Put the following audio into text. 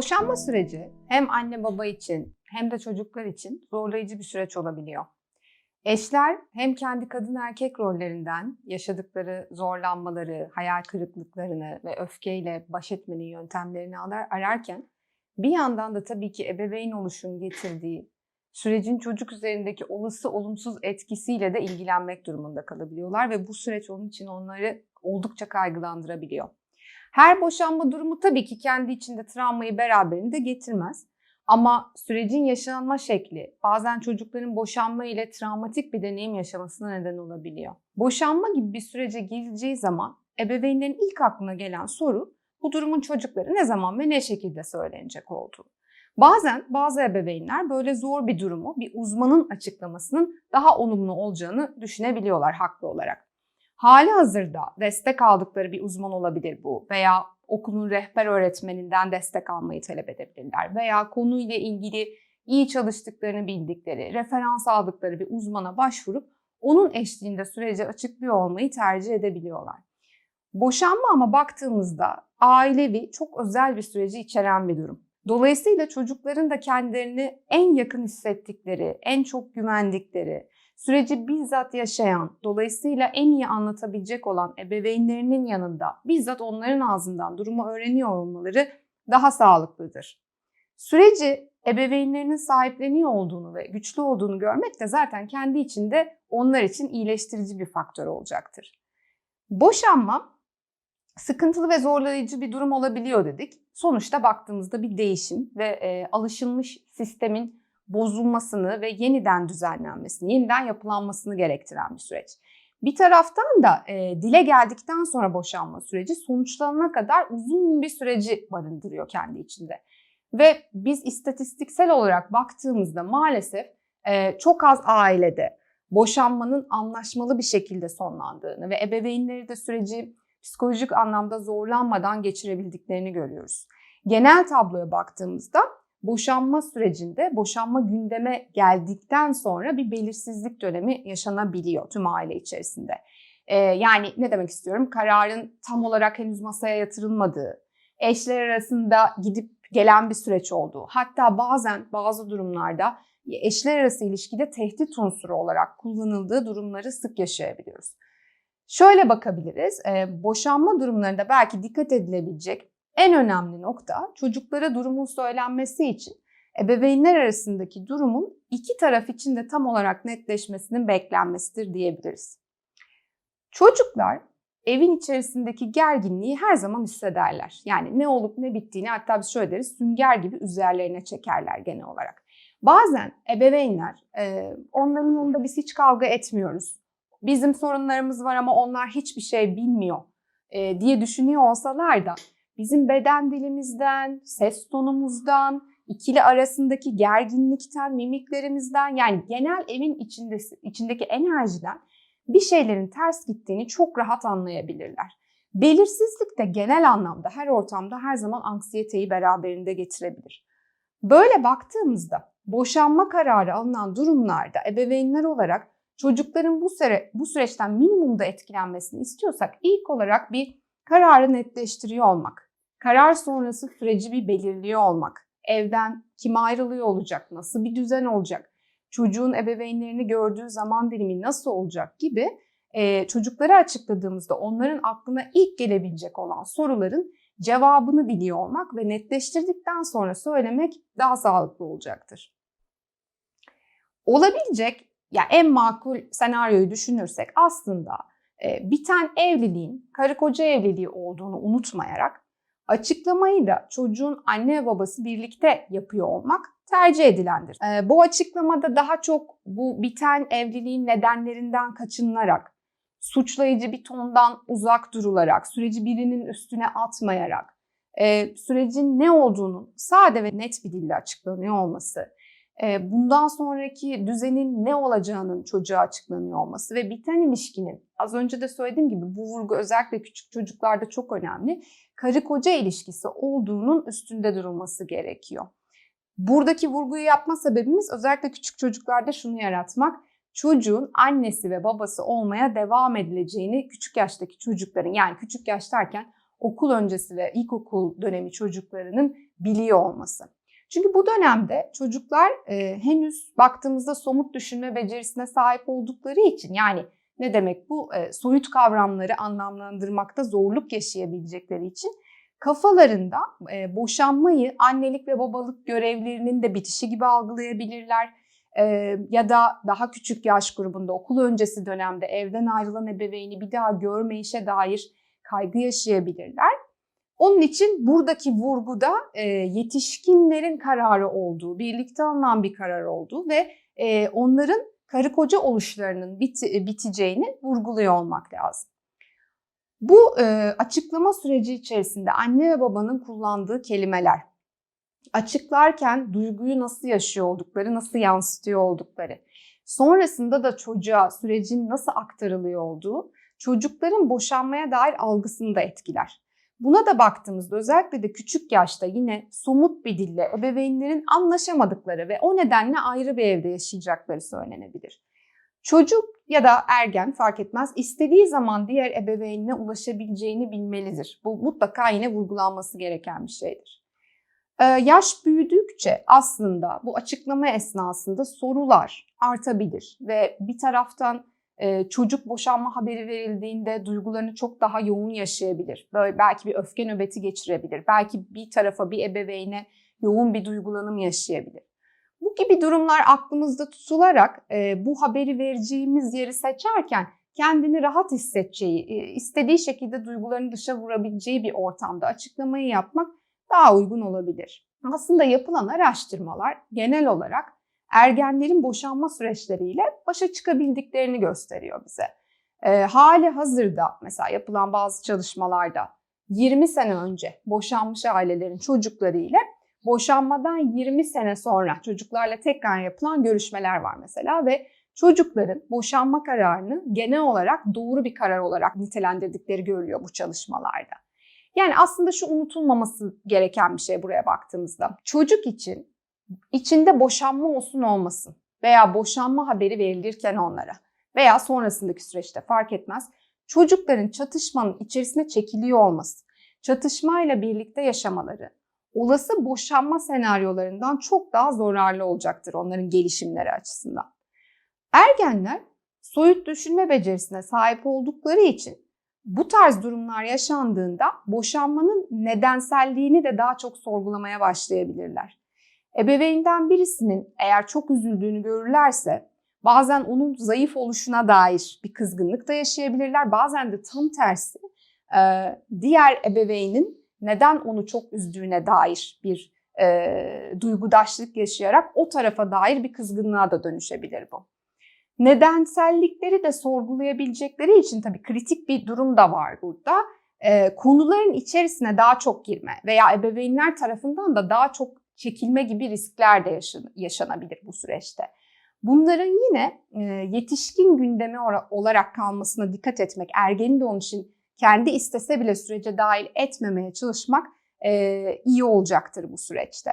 Boşanma süreci hem anne baba için hem de çocuklar için zorlayıcı bir süreç olabiliyor. Eşler hem kendi kadın erkek rollerinden yaşadıkları zorlanmaları, hayal kırıklıklarını ve öfkeyle baş etmenin yöntemlerini arar, ararken bir yandan da tabii ki ebeveyn oluşun getirdiği sürecin çocuk üzerindeki olası olumsuz etkisiyle de ilgilenmek durumunda kalabiliyorlar ve bu süreç onun için onları oldukça kaygılandırabiliyor. Her boşanma durumu tabii ki kendi içinde travmayı beraberinde getirmez. Ama sürecin yaşanma şekli bazen çocukların boşanma ile travmatik bir deneyim yaşamasına neden olabiliyor. Boşanma gibi bir sürece girileceği zaman ebeveynlerin ilk aklına gelen soru bu durumun çocukları ne zaman ve ne şekilde söylenecek olduğu. Bazen bazı ebeveynler böyle zor bir durumu bir uzmanın açıklamasının daha olumlu olacağını düşünebiliyorlar haklı olarak. Hali hazırda destek aldıkları bir uzman olabilir bu veya okulun rehber öğretmeninden destek almayı talep edebilirler veya konuyla ilgili iyi çalıştıklarını bildikleri, referans aldıkları bir uzmana başvurup onun eşliğinde süreci açıklıyor olmayı tercih edebiliyorlar. Boşanma ama baktığımızda ailevi çok özel bir süreci içeren bir durum. Dolayısıyla çocukların da kendilerini en yakın hissettikleri, en çok güvendikleri, süreci bizzat yaşayan, dolayısıyla en iyi anlatabilecek olan ebeveynlerinin yanında bizzat onların ağzından durumu öğreniyor olmaları daha sağlıklıdır. Süreci ebeveynlerinin sahipleniyor olduğunu ve güçlü olduğunu görmek de zaten kendi içinde onlar için iyileştirici bir faktör olacaktır. Boşanma sıkıntılı ve zorlayıcı bir durum olabiliyor dedik. Sonuçta baktığımızda bir değişim ve e, alışılmış sistemin bozulmasını ve yeniden düzenlenmesini, yeniden yapılanmasını gerektiren bir süreç. Bir taraftan da e, dile geldikten sonra boşanma süreci sonuçlanana kadar uzun bir süreci barındırıyor kendi içinde. Ve biz istatistiksel olarak baktığımızda maalesef e, çok az ailede boşanmanın anlaşmalı bir şekilde sonlandığını ve ebeveynleri de süreci psikolojik anlamda zorlanmadan geçirebildiklerini görüyoruz. Genel tabloya baktığımızda boşanma sürecinde boşanma gündeme geldikten sonra bir belirsizlik dönemi yaşanabiliyor tüm aile içerisinde. Ee, yani ne demek istiyorum? Kararın tam olarak henüz masaya yatırılmadığı, eşler arasında gidip gelen bir süreç olduğu, hatta bazen bazı durumlarda eşler arası ilişkide tehdit unsuru olarak kullanıldığı durumları sık yaşayabiliyoruz. Şöyle bakabiliriz, e, boşanma durumlarında belki dikkat edilebilecek en önemli nokta çocuklara durumun söylenmesi için ebeveynler arasındaki durumun iki taraf için de tam olarak netleşmesinin beklenmesidir diyebiliriz. Çocuklar evin içerisindeki gerginliği her zaman hissederler. Yani ne olup ne bittiğini hatta biz şöyle deriz sünger gibi üzerlerine çekerler genel olarak. Bazen ebeveynler e, onların yanında biz hiç kavga etmiyoruz. Bizim sorunlarımız var ama onlar hiçbir şey bilmiyor e, diye düşünüyor olsalar da bizim beden dilimizden, ses tonumuzdan, ikili arasındaki gerginlikten, mimiklerimizden yani genel evin içinde, içindeki enerjiden bir şeylerin ters gittiğini çok rahat anlayabilirler. Belirsizlik de genel anlamda her ortamda her zaman anksiyeteyi beraberinde getirebilir. Böyle baktığımızda boşanma kararı alınan durumlarda ebeveynler olarak çocukların bu, süre, bu süreçten minimumda etkilenmesini istiyorsak ilk olarak bir kararı netleştiriyor olmak karar sonrası süreci bir belirliyor olmak. Evden kim ayrılıyor olacak, nasıl bir düzen olacak, çocuğun ebeveynlerini gördüğü zaman dilimi nasıl olacak gibi e, çocuklara açıkladığımızda onların aklına ilk gelebilecek olan soruların cevabını biliyor olmak ve netleştirdikten sonra söylemek daha sağlıklı olacaktır. Olabilecek ya en makul senaryoyu düşünürsek aslında e, biten evliliğin karı koca evliliği olduğunu unutmayarak Açıklamayı da çocuğun anne ve babası birlikte yapıyor olmak tercih edilendir. Ee, bu açıklamada daha çok bu biten evliliğin nedenlerinden kaçınılarak, suçlayıcı bir tondan uzak durularak, süreci birinin üstüne atmayarak, e, sürecin ne olduğunun sade ve net bir dille açıklanıyor olması, e, bundan sonraki düzenin ne olacağının çocuğa açıklanıyor olması ve biten ilişkinin az önce de söylediğim gibi bu vurgu özellikle küçük çocuklarda çok önemli. Karı koca ilişkisi olduğunun üstünde durulması gerekiyor. Buradaki vurguyu yapma sebebimiz özellikle küçük çocuklarda şunu yaratmak. Çocuğun annesi ve babası olmaya devam edileceğini küçük yaştaki çocukların yani küçük yaş okul öncesi ve ilkokul dönemi çocuklarının biliyor olması. Çünkü bu dönemde çocuklar e, henüz baktığımızda somut düşünme becerisine sahip oldukları için yani ne demek bu e, soyut kavramları anlamlandırmakta zorluk yaşayabilecekleri için kafalarında e, boşanmayı annelik ve babalık görevlerinin de bitişi gibi algılayabilirler. E, ya da daha küçük yaş grubunda okul öncesi dönemde evden ayrılan ebeveyni bir daha görmeyişe dair kaygı yaşayabilirler. Onun için buradaki vurguda e, yetişkinlerin kararı olduğu, birlikte alınan bir karar olduğu ve e, onların karı koca oluşlarının bit, biteceğini vurguluyor olmak lazım. Bu e, açıklama süreci içerisinde anne ve babanın kullandığı kelimeler, açıklarken duyguyu nasıl yaşıyor oldukları, nasıl yansıtıyor oldukları, sonrasında da çocuğa sürecin nasıl aktarılıyor olduğu, çocukların boşanmaya dair algısını da etkiler. Buna da baktığımızda özellikle de küçük yaşta yine somut bir dille ebeveynlerin anlaşamadıkları ve o nedenle ayrı bir evde yaşayacakları söylenebilir. Çocuk ya da ergen fark etmez istediği zaman diğer ebeveynine ulaşabileceğini bilmelidir. Bu mutlaka yine vurgulanması gereken bir şeydir. Ee, yaş büyüdükçe aslında bu açıklama esnasında sorular artabilir ve bir taraftan çocuk boşanma haberi verildiğinde duygularını çok daha yoğun yaşayabilir. Böyle belki bir öfke nöbeti geçirebilir. Belki bir tarafa bir ebeveyne yoğun bir duygulanım yaşayabilir. Bu gibi durumlar aklımızda tutularak bu haberi vereceğimiz yeri seçerken kendini rahat hissedeceği, istediği şekilde duygularını dışa vurabileceği bir ortamda açıklamayı yapmak daha uygun olabilir. Aslında yapılan araştırmalar genel olarak ergenlerin boşanma süreçleriyle başa çıkabildiklerini gösteriyor bize. E, hali hazırda mesela yapılan bazı çalışmalarda 20 sene önce boşanmış ailelerin çocukları ile boşanmadan 20 sene sonra çocuklarla tekrar yapılan görüşmeler var mesela ve çocukların boşanma kararını genel olarak doğru bir karar olarak nitelendirdikleri görülüyor bu çalışmalarda. Yani aslında şu unutulmaması gereken bir şey buraya baktığımızda. Çocuk için içinde boşanma olsun olmasın veya boşanma haberi verilirken onlara veya sonrasındaki süreçte fark etmez. Çocukların çatışmanın içerisine çekiliyor olması, çatışmayla birlikte yaşamaları, olası boşanma senaryolarından çok daha zararlı olacaktır onların gelişimleri açısından. Ergenler soyut düşünme becerisine sahip oldukları için bu tarz durumlar yaşandığında boşanmanın nedenselliğini de daha çok sorgulamaya başlayabilirler. Ebeveynden birisinin eğer çok üzüldüğünü görürlerse bazen onun zayıf oluşuna dair bir kızgınlık da yaşayabilirler. Bazen de tam tersi diğer ebeveynin neden onu çok üzdüğüne dair bir e, duygudaşlık yaşayarak o tarafa dair bir kızgınlığa da dönüşebilir bu. Nedensellikleri de sorgulayabilecekleri için tabii kritik bir durum da var burada. E, konuların içerisine daha çok girme veya ebeveynler tarafından da daha çok çekilme gibi riskler de yaşan, yaşanabilir bu süreçte. Bunların yine e, yetişkin gündemi olarak kalmasına dikkat etmek, ergeni de onun için kendi istese bile sürece dahil etmemeye çalışmak e, iyi olacaktır bu süreçte.